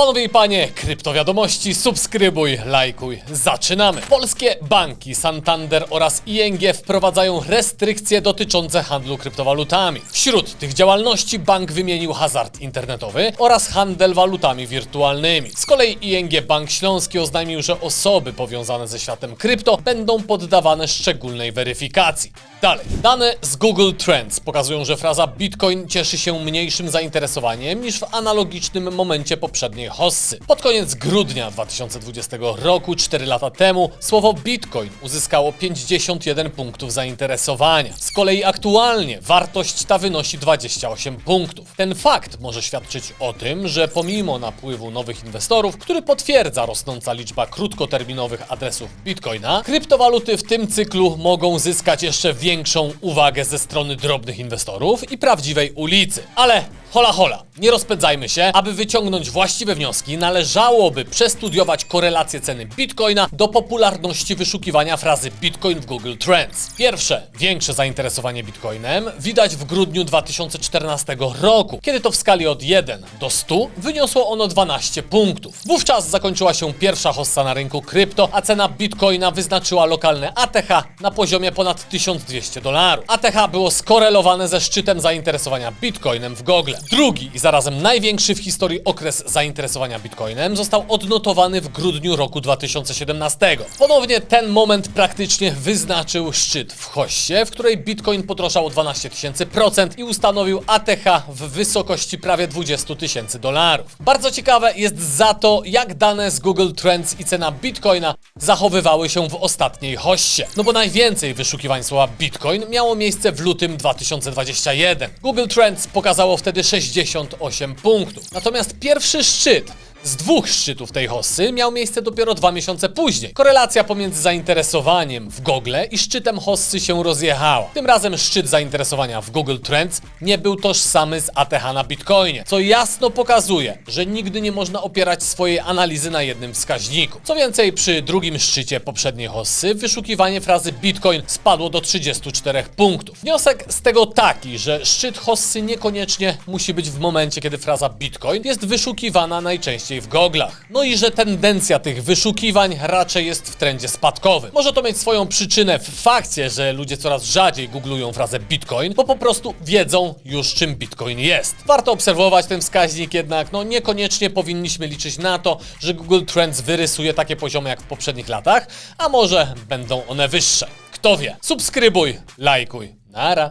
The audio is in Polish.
Panowie i panie, kryptowiadomości, subskrybuj, lajkuj. Zaczynamy. Polskie banki Santander oraz ING wprowadzają restrykcje dotyczące handlu kryptowalutami. Wśród tych działalności bank wymienił hazard internetowy oraz handel walutami wirtualnymi. Z kolei ING Bank Śląski oznajmił, że osoby powiązane ze światem krypto będą poddawane szczególnej weryfikacji. Dalej. Dane z Google Trends pokazują, że fraza Bitcoin cieszy się mniejszym zainteresowaniem niż w analogicznym momencie poprzedniej hossy. Pod koniec grudnia 2020 roku, 4 lata temu, słowo Bitcoin uzyskało 51 punktów zainteresowania. Z kolei aktualnie wartość ta wynosi 28 punktów. Ten fakt może świadczyć o tym, że pomimo napływu nowych inwestorów, który potwierdza rosnąca liczba krótkoterminowych adresów Bitcoina, kryptowaluty w tym cyklu mogą zyskać jeszcze większą uwagę ze strony drobnych inwestorów i prawdziwej ulicy. Ale hola hola, nie rozpędzajmy się. Aby wyciągnąć właściwe wnioski, należałoby przestudiować korelację ceny Bitcoina do popularności wyszukiwania frazy Bitcoin w Google Trends. Pierwsze, większe zainteresowanie Bitcoinem widać w grudniu 2014 roku, kiedy to w skali od 1 do 100 wyniosło ono 12 punktów. Wówczas zakończyła się pierwsza hossa na rynku krypto, a cena Bitcoina wyznaczyła lokalne ATH na poziomie ponad 1200 dolarów. ATH było skorelowane ze szczytem zainteresowania Bitcoinem w Google. Drugi i zarazem największy w historii okres zainteresowania Bitcoinem został odnotowany w grudniu roku 2017. Ponownie ten moment praktycznie wyznaczył szczyt w hoście, w której Bitcoin potroszał o 12 tysięcy procent i ustanowił ATH w wysokości prawie 20 tysięcy dolarów. Bardzo ciekawe jest za to, jak dane z Google Trends i cena Bitcoina zachowywały się w ostatniej hoście. No bo najwięcej wyszukiwań słowa Bitcoin miało miejsce w lutym 2021. Google Trends pokazało wtedy 68 punktów. Natomiast pierwszy szczyt z dwóch szczytów tej hossy miał miejsce dopiero dwa miesiące później. Korelacja pomiędzy zainteresowaniem w Google i szczytem hossy się rozjechała. Tym razem szczyt zainteresowania w Google Trends nie był tożsamy z ATH na Bitcoinie, co jasno pokazuje, że nigdy nie można opierać swojej analizy na jednym wskaźniku. Co więcej, przy drugim szczycie poprzedniej hossy wyszukiwanie frazy Bitcoin spadło do 34 punktów. Wniosek z tego taki, że szczyt hossy niekoniecznie musi być w momencie, kiedy fraza Bitcoin jest wyszukiwana w goglach. No i że tendencja tych wyszukiwań raczej jest w trendzie spadkowym. Może to mieć swoją przyczynę w fakcie, że ludzie coraz rzadziej googlują frazę Bitcoin, bo po prostu wiedzą już czym Bitcoin jest. Warto obserwować ten wskaźnik, jednak no niekoniecznie powinniśmy liczyć na to, że Google Trends wyrysuje takie poziomy jak w poprzednich latach, a może będą one wyższe. Kto wie? Subskrybuj, lajkuj. Nara.